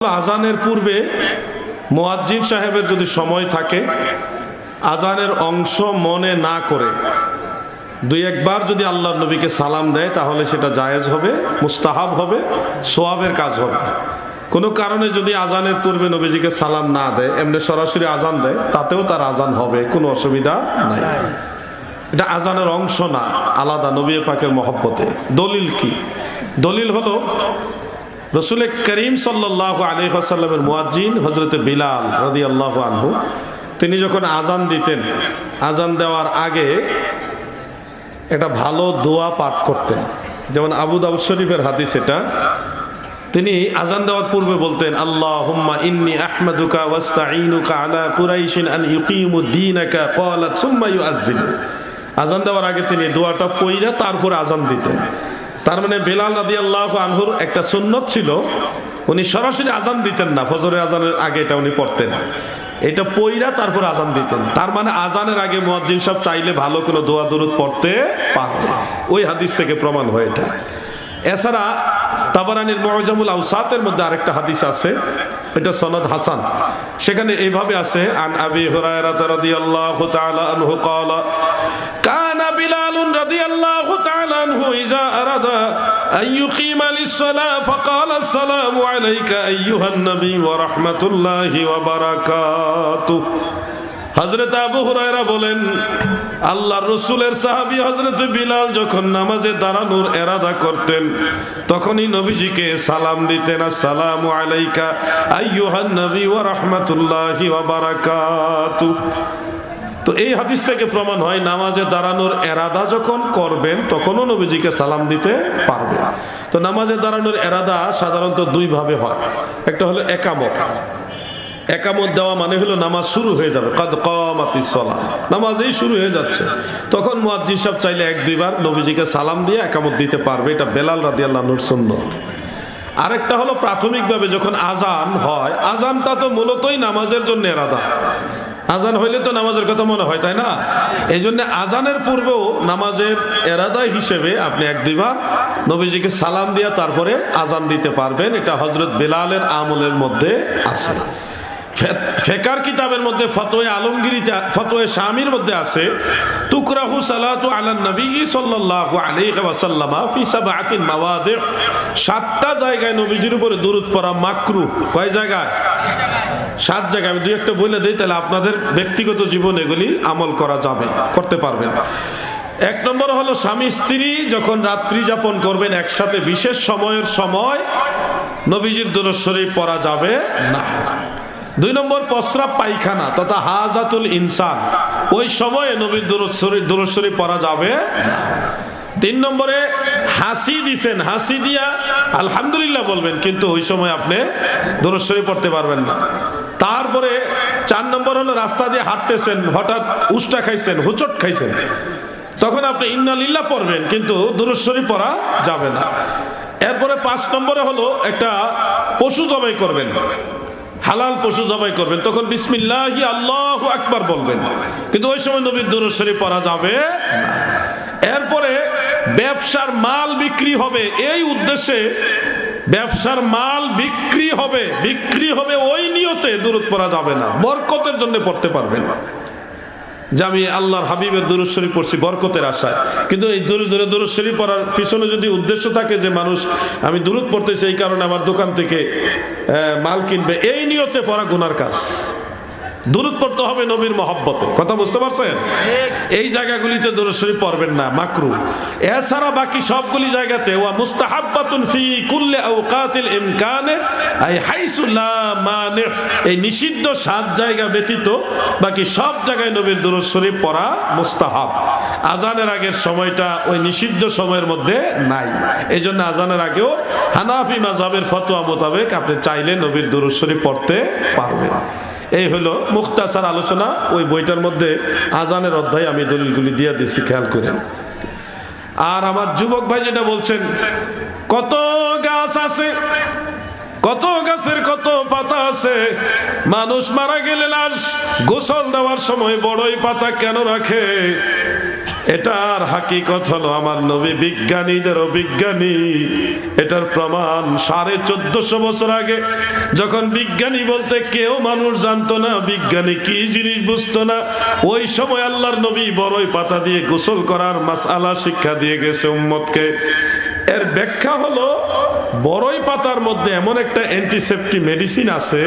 আজানের পূর্বে মোয়াজ্জিন সাহেবের যদি সময় থাকে, আজানের অংশ মনে না করে, দুই একবার যদি আল্লাহ নবীকে সালাম দেয়, তাহলে সেটা জায়েজ হবে, মুস্তাহাব হবে, সোয়াবের কাজ হবে। কোনো কারণে যদি আজানের পূর্বে নবীজিকে সালাম না দেয়, এমনি সরাসরি আজান দেয়, তাতেও তার আজান হবে, কোনো অসুবিধা নাই। এটা আজানের অংশ না, আলাদা নবী পাকের মহব্বতে। দলিল কি? দলিল হলো রসুল করিম সাল্লাহ আলী আসাল্লামের মুয়াজ্জিন হজরত বিলাল রদি আল্লাহ আনহু, তিনি যখন আজান দিতেন, আজান দেওয়ার আগে একটা ভালো দোয়া পাঠ করতেন। যেমন আবু দাউদ শরীফের হাদিস এটা। তিনি আজান দেওয়ার পূর্বে বলতেন আল্লাহ ইন্নি কুরাইশিন আজান দেওয়ার আগে তিনি দোয়াটা পইরা তারপরে আজান দিতেন। তার মানে বেলাল রাদি আল্লাহ আনহুর একটা সুন্নত ছিল, উনি সরাসরি আজান দিতেন না, ফজরের আজানের আগে এটা উনি পড়তেন। এটা পইরা তারপর আজান দিতেন। তার মানে আজানের আগে মুয়াজ্জিন সব চাইলে ভালো কোনো দোয়া দরুদ পড়তে পারবে ওই হাদিস থেকে প্রমাণ হয় এটা। এছাড়া তাবারানির মজামুল আউসাতের মধ্যে আরেকটা হাদিস আছে, এটা সনদ হাসান। সেখানে এইভাবে আছে, আন আবি হুরায়রা রাদিয়াল্লাহু তাআলা আনহু ক্বালা কানা বিলাল বলেন আল্লাহ রসুলের সাহাবি হজরত বিলাল যখন নামাজে দাঁড়ানোর এরাদা করতেন, তখনই নবীজিকে সালাম দিতেন, আসসালামু আলাইকা আইয়ুহান নবী ওয়া রাহমাতুল্লাহি ওয়া বারাকাতু। তো এই হাদিস থেকে প্রমাণ হয়, নামাজে দাঁড়ানোর এরাদা যখন করবেন, তখনও নবীজিকে সালাম দিতে পারবে তো নামাজে দাঁড়ানোর এরাদা সাধারণত দুই ভাবে হয়। একটা হলো একামত। একামত দেওয়া মানে হলো নামাজ শুরু হয়ে যাবে। কদ কমাতি সলা নামাজেই শুরু হয়ে যাচ্ছে। তখন মুয়াজ্জিন সাহেব চাইলে এক দুইবার নবীজিকে সালাম দিয়ে একামত দিতে পারবে। এটা বেলাল রাদি আল্লাহর সুন্নত। আরেকটা হলো প্রাথমিকভাবে যখন আজান হয় আজানটা তো মূলতই নামাজের জন্য এরাদা। আজান হইলে তো নামাজের কথা মনে হয়, তাই না? এই জন্য আজানের পূর্বেও নামাজের এরাদা হিসেবে আপনি এক দুইবার নবীজিকে সালাম দিয়া তারপরে আজান দিতে পারবেন। এটা হজরত বেলালের আমলের মধ্যে আছে। ফেকার কিতাবের মধ্যে ফতোয় আলমগিরিতে ফতোয় স্বামীর মধ্যে আছে, তুকরাহু সালাতু আলান নবী সাল্লাল্লাহু আলাইহি ওয়াসাল্লাম ফি সাবআতিন মাওয়াদি। সাতটা জায়গায় নবীজির উপরে দরুদ পড়া মাকরু। কয় জায়গায়? সাত জায়গায়। আমি দুই একটা বলে দিই, তাহলে আপনাদের ব্যক্তিগত জীবন এগুলি আমল করা যাবে, করতে পারবেন। এক নম্বর হলো স্বামী স্ত্রী যখন রাত্রি যাপন করবেন একসাথে, বিশেষ সময়ের সময় নবীজির দূর শরীফ পড়া যাবে না। দুই নম্বর প্রস্রাব পায়খানা তথা হাজাতুল ইনসান। ওই সময়ে নবীর দূরস্বরী পড়া যাবে না। তিন নম্বরে হাসি দিছেন। হাসি দিয়া আলহামদুলিল্লাহ বলবেন, কিন্তু ওই সময় আপনি দূরস্বরী পড়তে পারবেন না। তারপরে চার নম্বর হলো রাস্তা দিয়ে হাঁটতেছেন, হঠাৎ উষ্টা খাইছেন, হুচট খাইছেন। তখন আপনি ইন্নালিল্লাহ পড়বেন, কিন্তু দূরস্বরী পড়া যাবে না। এরপরে পাঁচ নম্বরে হলো একটা পশু জবাই করবেন। হালাল পশু জবাই করবেন, তখন বিসমিল্লাহি আল্লাহ আকবার বলবেন। কিন্তু ওই সময় নবীর দূরস্বরী পড়া যাবে এরপরে ব্যবসার মাল বিক্রি হবে, এই উদ্দেশ্যে ব্যবসার মাল বিক্রি হবে বিক্রি হবে ওই নিয়তে দূরত পরা যাবে না, বরকতের জন্য পড়তে পারবেন। যে আমি আল্লাহর হাবিবের দুরুজ শরীফ পড়ছি বরকতের আশায়। কিন্তু এই দূরে দূরে দূরত শরীফ পড়ার পিছনে যদি উদ্দেশ্য থাকে যে মানুষ, আমি দূরত পড়তেছি এই কারণে আমার দোকান থেকে মাল কিনবে, এই নিয়তে পড়া গুনার কাজ। দূরত পড়তে হবে নবীর মহব্বতে। কথা বুঝতে পারছেন? এই জায়গাগুলিতে দূর শরীফ পড়বেন না, মাকরু। এছাড়া বাকি সবগুলি জায়গাতে, ওয়া মুস্তাহাব্বাতুন ফি কুল্লি আওকাতিল ইমকানে, আই হাইসুল্লাহ মানে। এই নিষিদ্ধ সাত জায়গা ব্যতীত বাকি সব জায়গায় নবীর দূর শরীফ পড়া মুস্তাহাব। আজানের আগের সময়টা ওই নিষিদ্ধ সময়ের মধ্যে নাই। এই জন্য আজানের আগেও হানাফি মাজাবের ফতোয়া মোতাবেক আপনি চাইলে নবীর দূর শরীফ পড়তে পারবেন। এই হলো মুখতাসার আলোচনা। ওই বইটার মধ্যে আজানের অধ্যায় আমি দলিলগুলি দিয়ে দিয়েছি, খেয়াল করেন। আর আমার যুবক ভাই যেটা বলছেন, কত গাছ আছে, কত গাছের কত পাতা আছে, মানুষ মারা গেলে লাশ গোসল দেওয়ার সময় বড়ই পাতা কেন রাখে? এটার হাকিকত হলো আমার নবী বিজ্ঞানীদের অভিজ্ঞানী এটার প্রমাণ সাড়ে চোদ্দশো বছর আগে যখন বিজ্ঞানী বলতে কেউ মানুষ জানতো না, বিজ্ঞানী কি জিনিস বুঝতো না, ওই সময় আল্লাহর নবী বড়ই পাতা দিয়ে গোসল করার মাসালা শিক্ষা দিয়ে গেছে উম্মতকে। এর ব্যাখ্যা হলো বড়ই পাতার মধ্যে এমন একটা অ্যান্টিসেপ্টিক মেডিসিন আছে,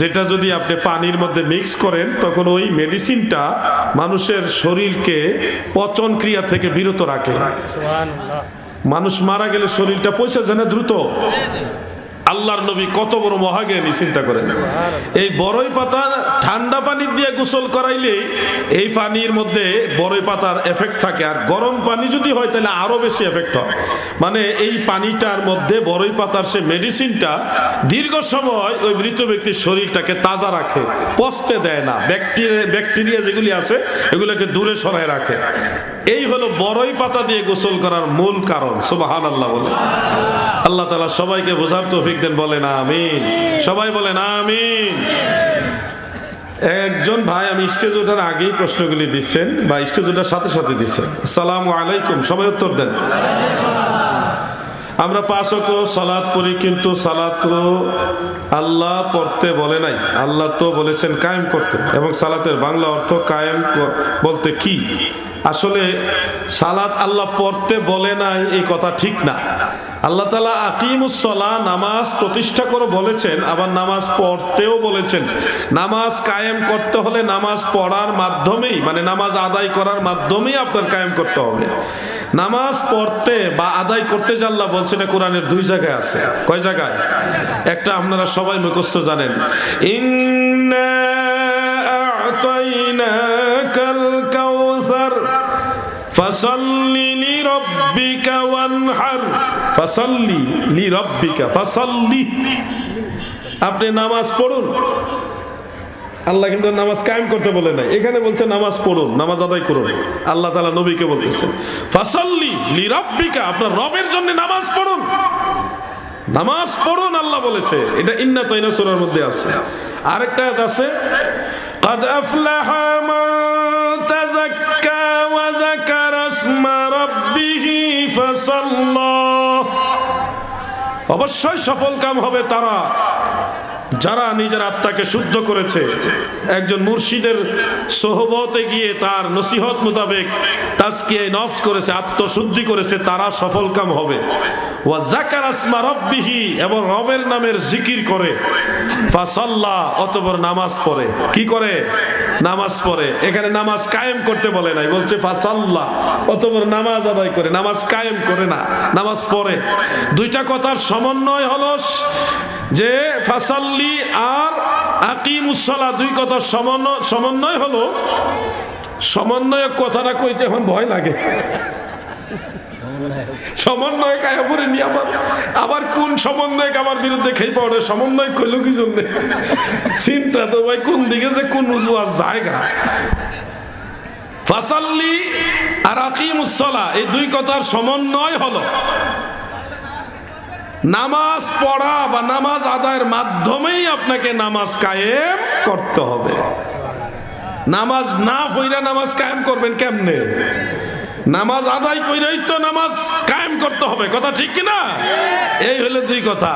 যেটা যদি আপনি পানির মধ্যে মিক্স করেন, তখন ওই মেডিসিনটা মানুষের শরীরকে পচন ক্রিয়া থেকে বিরত রাখে। মানুষ মারা গেলে শরীরটা পয়সা যায় না, দ্রুত। আল্লাহর নবী কত বড় মহাজ্ঞানী, চিন্তা করেন। এই বড়ই পাতা ঠান্ডা পানি দিয়ে গোসল করাইলেই এই পানির মধ্যে বড়ই পাতার এফেক্ট থাকে। আর গরম পানি যদি হয়, তাহলে আরও বেশি এফেক্ট হয়। মানে এই পানিটার মধ্যে বড়ই পাতার সে মেডিসিনটা দীর্ঘ সময় ওই মৃত ব্যক্তির শরীরটাকে তাজা রাখে, পচতে দেয় না। ব্যাকটেরিয়া ব্যাকটেরিয়া যেগুলি আছে, এগুলোকে দূরে সরায় রাখে। এই হলো বড়ই পাতা দিয়ে গোসল করার মূল কারণ। সুবাহান আল্লাহ বলে। আল্লাহ তালা সবাইকে বোঝার তৌফিক দেন, বলেন আমিন। সবাই বলেন আমিন। একজন ভাই আমি স্টেজ ওঠার আগেই প্রশ্নগুলি দিচ্ছেন বা স্টেজ ওঠার সাথে সাথে দিচ্ছেন। সালাম আলাইকুম, সবাই উত্তর দেন। আমরা পাঁচ অত সালাদ পড়ি, কিন্তু সালাদ তো আল্লাহ পড়তে বলে নাই। আল্লাহ তো বলেছেন কায়েম করতে। এবং সালাতের বাংলা অর্থ কায়েম বলতে কি? আসলে সালাত আল্লাহ পড়তে বলে নাই, এই কথা ঠিক না। আল্লাহ তালা আকিমুসলা নামাজ প্রতিষ্ঠা করে বলেছেন, আবার নামাজ পড়তেও বলেছেন। নামাজ কায়েম করতে হলে নামাজ পড়ার মাধ্যমেই মানে নামাজ আদায় করার মাধ্যমেই আপনার কায়েম করতে হবে। নামাজ পড়তে বা আদায় করতে আল্লাহ বলছেন, এটা কোরআনের দুই জায়গায় আছে। কয় জায়গায়? একটা আপনারা সবাই মুখস্থ জানেন। আপনি নামাজ পড়ুন। আল্লাহ কিন্তু নামাজ কায়েম করতে বলে নাই এখানে বলছে নামাজ পড়ুন নামাজ আদায় করুন আল্লাহ তালা নবীকে বলতেছেন ফাসাল্লি লিরাব্বিকা আপনার রবের জন্য নামাজ পড়ুন নামাজ পড়ুন আল্লাহ বলেছে এটা ইন্না তৈনা সুরার মধ্যে আছে আরেকটা আয়াত আছে قد أفلح من تزكى وذكر اسم ربه فصلى অবশ্যই সফল কাম হবে তারা যারা নিজের আত্মাকে শুদ্ধ করেছে, একজন মুর্শিদের সোহবতে গিয়ে তার নসিহত মোতাবেক তাজকিয়ে নফস করেছে, আত্মশুদ্ধি করেছে, তারা সফলকাম হবে। ওয়া জাকার আসমা রব্বিহি, এবং রবের নামের জিকির করে। ফাসাল্লাহ অতবর নামাজ পড়ে। কি করে? নামাজ পড়ে। এখানে নামাজ কায়েম করতে বলে নাই, বলছে ফাসাল্লাহ অতপর নামাজ আদায় করে। নামাজ কায়েম করে না, নামাজ পড়ে। দুইটা কথার সমন্বয় হলো যে ফাসাল্লি আর আকিমুসলা দুই কথার সমন্বয় সমন্বয় হলো, সমন্বয় কথাটা কইতে এখন ভয় লাগে। আবার? কোন সমন্বয়ক সমন্বয় চিন্তা তো কোন দিকে যে কোন এই দুই সমন্বয় হলো। নামাজ পড়া বা নামাজ আদায়ের মাধ্যমেই আপনাকে নামাজ কায়েম করতে হবে। নামাজ না হইলে নামাজ কায়েম করবেন কেমনে? নামাজ আদায় কইরাই তো নামাজ কায়েম করতে হবে, কথা ঠিক কি না এই হলো দুই কথা।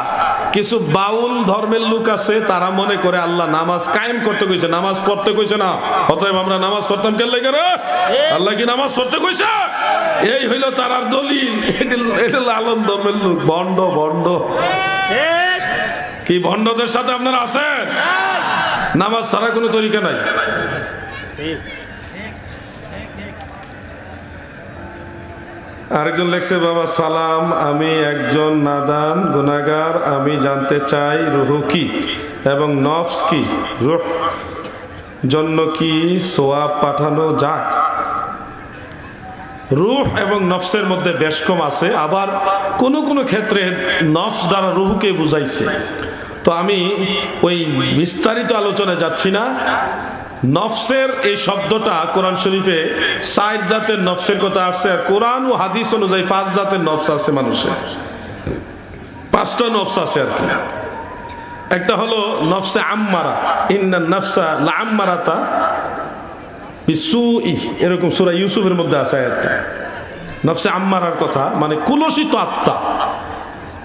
কিছু বাউল ধর্মের লোক আছে, তারা মনে করে আল্লাহ নামাজ কায়েম করতে কইছে, নামাজ পড়তে কইছে না। অতএব আমরা নামাজ পড়তাম কেন রে? আল্লাহ কি নামাজ পড়তে কইছে? এই হইল তারার দলিল। এটা আলম ধর্মের লোক, ভণ্ড ভণ্ড। কি ভণ্ডদের সাথে আপনারা আছেন? নামাজ ছাড়া কোনো তরিকা নাই। আরেকজন লেখছে, বাবা, সালাম, আমি একজন নাদান গুনাগার আমি জানতে চাই রুহু কি এবং নফস কি? রুহ জন্য কি সোয়াব পাঠানো যায়? রুহ এবং নফসের মধ্যে বেশ কম আছে, আবার কোনো কোনো ক্ষেত্রে নফস দ্বারা রুহুকে বুঝাইছে। তো আমি ওই বিস্তারিত আলোচনায় যাচ্ছি না। নফসের এই শব্দটা কোরআন শরীফে ষাট জাতের নফসের কথা আসছে, আর কোরআন ও হাদিস অনুযায়ী পাঁচ জাতের নফস আছে মানুষের। পাঁচটা নফস আছে আর কি। একটা হলো নফসে আম্মারা, ইন্না নফসা লা আম্মারাতা বিসু এরকম সুরা ইউসুফের মধ্যে আছে একটা নফসে আম্মারার কথা মানে কুলসিত আত্মা।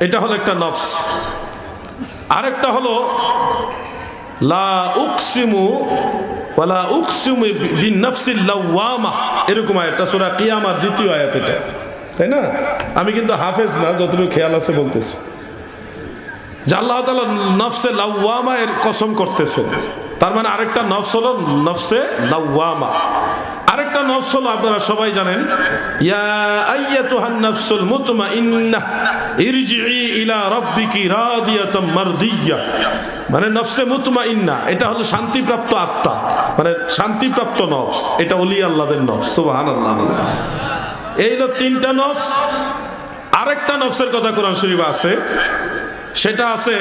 এটা হলো একটা নফস। আরেকটা হলো লা উকসিমু ওয়ালা উকসিমু বিন নাফসিল লাওয়ামা। এরকম আয়াতটা, সূরা কিয়ামার দ্বিতীয় আয়াত এটা। তাই না? আমি কিন্তু হাফেজ না, যতটুকু খেয়াল আছে বলতেছি। যে আল্লাহ তালা নফসে লাউওয়ামা এর কসম করতেছেন। তার মানে আরেকটা নফস হলো নফসে লাওয়ামা। আরেকটা নফস হলো আপনারা সবাই জানেন। মানে নফসে মুতমাইন্না, এটা হলো শান্তিপ্রাপ্ত আত্মা। মানে শান্তিপ্রাপ্ত নফস, এটা ওলি আল্লাহদের নফস এই হলো তিনটা নফস। আরেকটা নফসের কথা কোরআন শরীফ আছে, সেটা আছে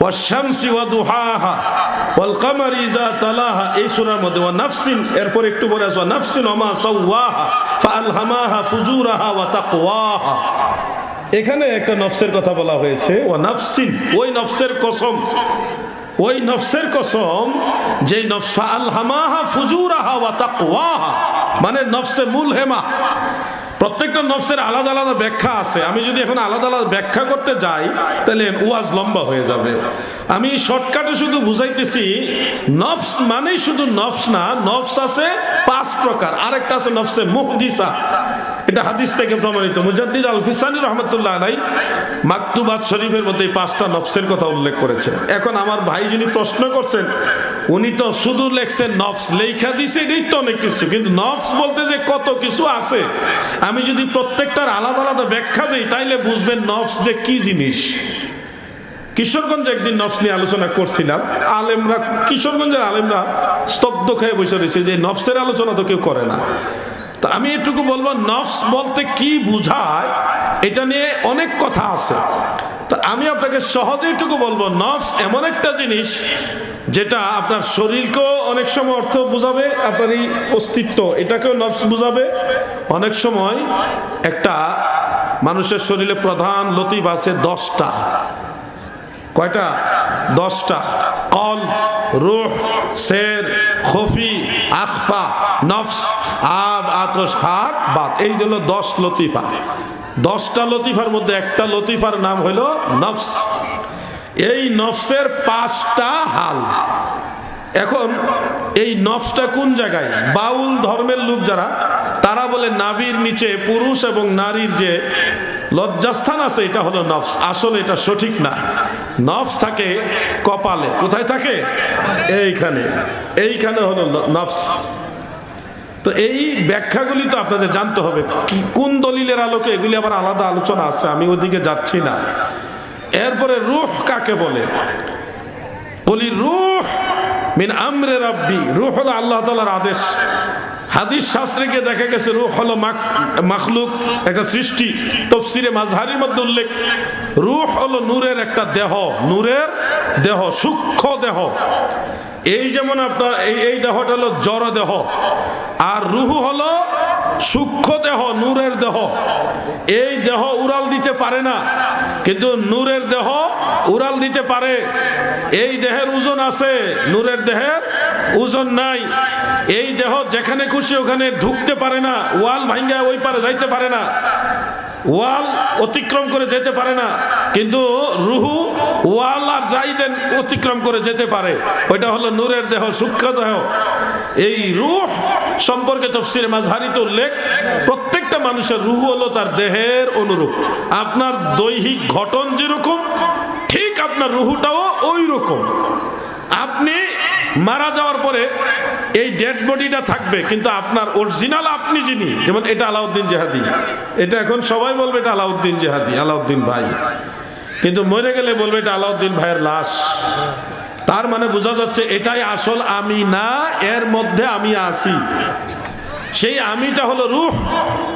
ওয়াশামসি ওয়া দুহাহা। তালাহা মধ্যে, ওয়া এরপর একটু পরে ফুজুরাহা এখানে একটা নফসের কথা বলা হয়েছে, ওয়া নাফসিন, ওই নফসের কসম, ওই নফসের কসম যে নফসা আলহামাহা ফুজুরাহা ওয়া মানে নফসে মুলহেমা। প্রত্যেকটা নফসের আলাদা আলাদা ব্যাখ্যা আছে। আমি যদি এখন আলাদা আলাদা ব্যাখ্যা করতে যাই, তাহলে ওয়াজ লম্বা হয়ে যাবে। আমি শর্টকাটে শুধু বুঝাইতেছি, নফস মানেই শুধু নফস না, নফস আছে পাঁচ প্রকার। আরেকটা আছে নফসে মুহদিসা। এটা হাদিস থেকে প্রমাণিত। মুজাদ্দিদ আল ফিসানি রহমতুল্লাহ আলাই মাকতুবাত শরীফের মধ্যে পাঁচটা নফসের কথা উল্লেখ করেছেন। এখন আমার ভাই যিনি প্রশ্ন করছেন, উনি তো শুধু লেখছেন, নফস লেখা দিছে, এটাই তো অনেক কিছু। কিন্তু নফস বলতে যে কত কিছু আছে, আমি যদি প্রত্যেকটার আলাদা আলাদা ব্যাখ্যা দিই, তাইলে বুঝবেন নফস যে কি জিনিস। কিশোরগঞ্জে একদিন নফস নিয়ে আলোচনা করছিলাম। আলেমরা, কিশোরগঞ্জের আলেমরা স্তব্ধ খেয়ে বসে রয়েছে যে নফসের আলোচনা তো কেউ করে না। আমি এটুকু বলব, নফস বলতে কি বুঝায়, এটা নিয়ে অনেক কথা আছে। তা আমি আপনাকে সহজে এটুকু বলব, নফস এমন একটা জিনিস যেটা আপনার শরীরকেও অনেক সময় অর্থ বুঝাবে আপনার এই অস্তিত্ব, এটাকেও নফস বুঝাবে। অনেক সময় একটা মানুষের শরীরে প্রধান লতিফ আছে দশটা। কয়টা? দশটা। কল, রুহ শের খফি, আখফা, নফস, আব, আতস খাক বাত। এই হলো দশ লতিফা। দশটা লতিফার মধ্যে একটা লতিফার নাম হলো নফস। এই নফসের পাঁচটা হাল। এখন এই নফসটা কোন জায়গায়? বাউল ধর্মের লোক যারা, তারা বলে নাবির নিচে পুরুষ এবং নারীর যে লজ্জাস্থান আছে, এটা হলো নফস। আসলে এটা সঠিক না। নফস থাকে কপালে। কোথায় থাকে? এইখানে। এইখানে হলো নফস। তো এই ব্যাখ্যাগুলি তো আপনাদের জানতে হবে। কি কোন দলিলের আলোকে এগুলি আবার আলাদা আলোচনা আছে? আমি ওদিকে যাচ্ছি না। এরপরে রুহ কাকে বলে? বলি রুহ মিন আমরে রাব্বি। রুহ হলো আল্লাহ তালার আদেশ। হাদিস শাস্ত্রে গিয়ে দেখা গেছে রুহ হলো মাখলুক, একটা সৃষ্টি। তফসিরে মাঝহারির মধ্যে উল্লেখ, রুহ হলো নূরের একটা দেহ, নূরের দেহ, সূক্ষ্ম দেহ। এই যেমন আপনার এই এই দেহটা হলো জড় দেহ, আর রুহু হলো সূক্ষ্ম দেহ, নূরের দেহ। এই দেহ উড়াল দিতে পারে না, কিন্তু নূরের দেহ উড়াল দিতে পারে। এই দেহের ওজন আছে, নূরের দেহের ওজন নাই। এই দেহ যেখানে খুশি ওখানে ঢুকতে পারে না। ওয়াল ভাঙ্গা ওই পারে যাইতে পারে না। ওয়াল অতিক্রম করে যেতে পারে না। কিন্তু রুহু ওয়াল আর যাই দেন অতিক্রম করে যেতে পারে। ওইটা হলো নূরের দেহ, সূক্ষ্ম দেহ। এই রুহ সম্পর্কে তফসিরে মাঝহারিতে উল্লেখ, প্রত্যেকটা মানুষের রুহ হলো তার দেহের অনুরূপ। আপনার দৈহিক ঘটন যেরকম, ঠিক আপনার রুহুটাও ওই রকম আপনি মারা যাওয়ার পরে এই ডেড বডিটা থাকবে, কিন্তু আপনার অরিজিনাল আপনি যিনি, যেমন এটা আলাউদ্দিন জেহাদি, এটা এখন সবাই বলবে এটা আলাউদ্দিন জেহাদি, আলাউদ্দিন ভাই। কিন্তু মরে গেলে বলবে এটা আলাউদ্দিন ভাইয়ের লাশ। তার মানে বোঝা যাচ্ছে এটাই আসল আমি না, এর মধ্যে আমি আছি। সেই আমিটা হলো রুহ।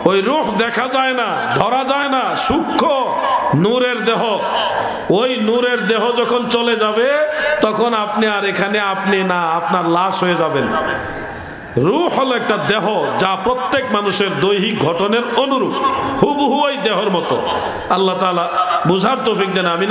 ওই রুহ দেখা যায় না, ধরা যায় না, সূক্ষ্ম নূরের দেহ। ওই নূরের দেহ যখন চলে যাবে, তখন আপনি আর এখানে আপনি না, আপনার লাশ হয়ে যাবেন। রুহ হলো একটা দেহ যা প্রত্যেক মানুষের দৈহিক ঘটনের অনুরূপ। হুবহু ওই দেহর মতো। আল্লাহ তাআলা বুঝার তৌফিক দেন আমি